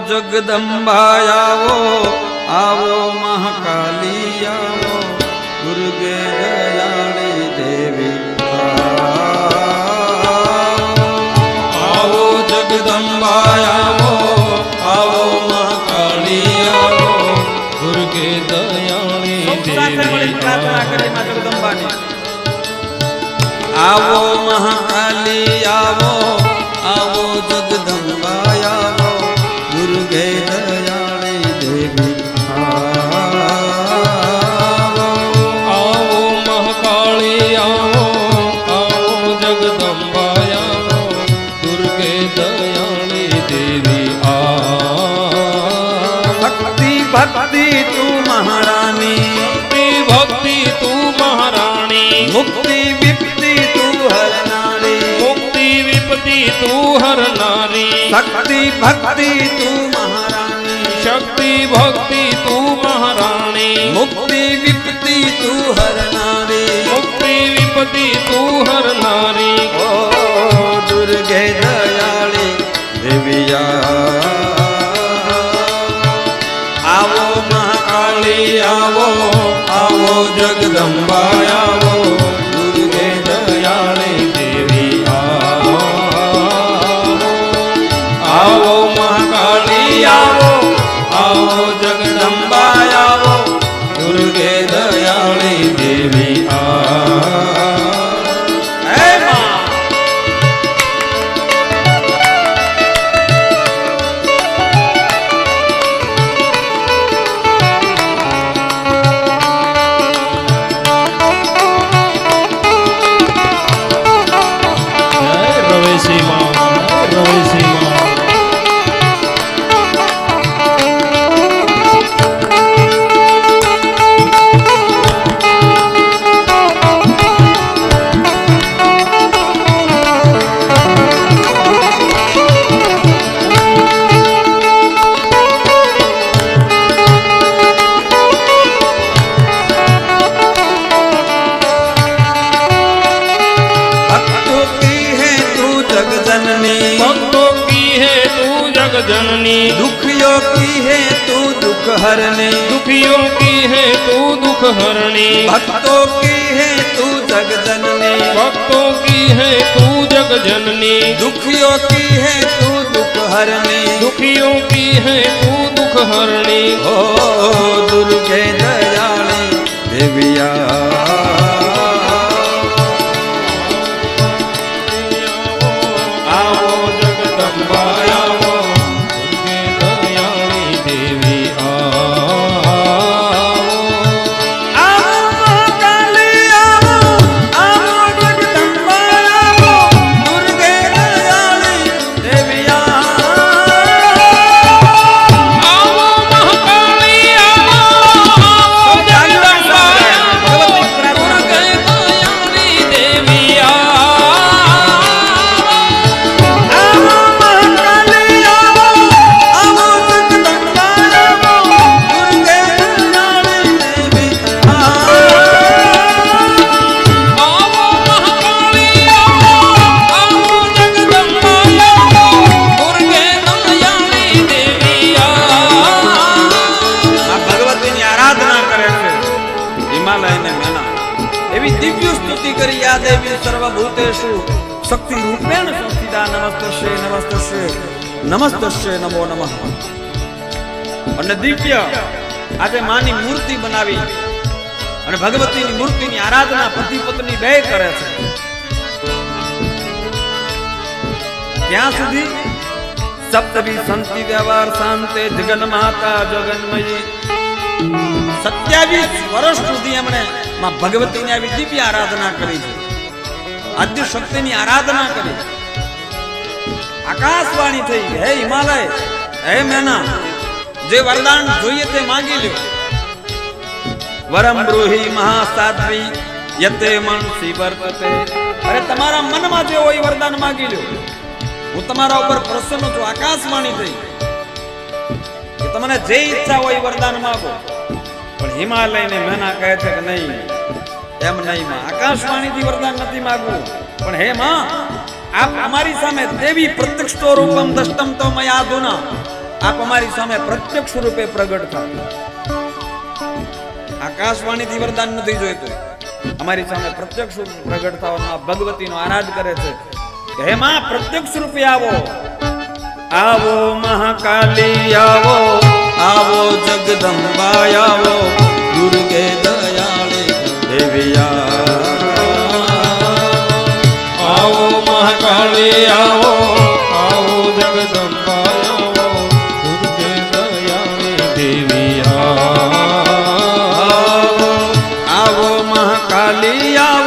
જગદંબા આવો આવો મહાકાલી આવો દુર્ગે દયાળી દેવી આવો જગદંબા આવો આવો મહાકાલી આવો દુર્ગે દયાળી જગદંબાની. આવો મહાકાલી આવો આવો વિપત્તિ તું હરનારી શક્તિ ભક્તિ તું મહારાણી. શક્તિ ભક્તિ તું મહારાણી. મુક્તિ વિપત્તિ તું હરનારી મુક્તિ વિપત્તિ તું હરનારી ઓ દુર્ગે દયાળી દેવિયા. આવો મહાકાળી આવો આવો જગદંબા जग जननी। भक्तों की है तू जग जननी। दुखियों की है तू दुख हरनी। दुखियों की है तू दुख हरणी भक्तों की है तू जग जननी। भक्तों की है तू जग जननी। दुखियों की है तू दुख हरनी। दुखियों की है तू दुख हरणी ओ दुर्गे दयाली देविया। સર્વભૂતેષુ શક્તિ રૂપેણ સંસ્થિતા નમસ્તશ્ય નમસ્તશ્ય નમસ્તશ્ય નમો નમઃ અને દિવ્ય આજે માની મૂર્તિ બનાવી અને ભગવતીની મૂર્તિની આરાધના પતિ પત્ની બે કરે છે. ક્યાં સુધી સપ્તભી સંતિ વ્યવહાર શાંતે જગન માતા જગન્મયી. સત્યાવીસ વર્ષ સુધી એમણે માં ભગવતીની આવી દિવ્ય આરાધના કરી છે. આદ્ય શક્તિની આરાધના કરી. આકાશવાણી થઈ. હે હિમાલય, હે મેના, જે વરદાન જોઈએ તે માંગી લ્યો. વરમ બ્રૂહી મહાસાધ્વી, યતે મનસી વર્તતે અરે, તમારા મનમાં જે હોય વરદાન માંગી લ્યો. હું તમારા ઉપર પ્રસન્ન છું. આકાશવાણી થઈ. કે તમને જે ઈચ્છા હોય વરદાન માંગો. પણ હિમાલયને મેના કહે છે કે નહીં? એમ નહીં માં. આકાશવાણીથી વરદાન નથી માંગવું. પણ હે માં, આપ અમારી સામે દેવી પ્રત્યક્ષ રૂપમ દષ્ટમ તો મયા દુના. આપ અમારી સામે પ્રત્યક્ષ રૂપે પ્રગટ થાવ. આકાશવાણીથી વરદાન નથી જોઈતું. અમારી સામે પ્રત્યક્ષ રૂપે પ્રગટ થવાનો ભગવતીનો આરાધ કરે છે. હે માં, પ્રત્યક્ષ રૂપે આવો. આવો મહાકાલી, આવો দিয়া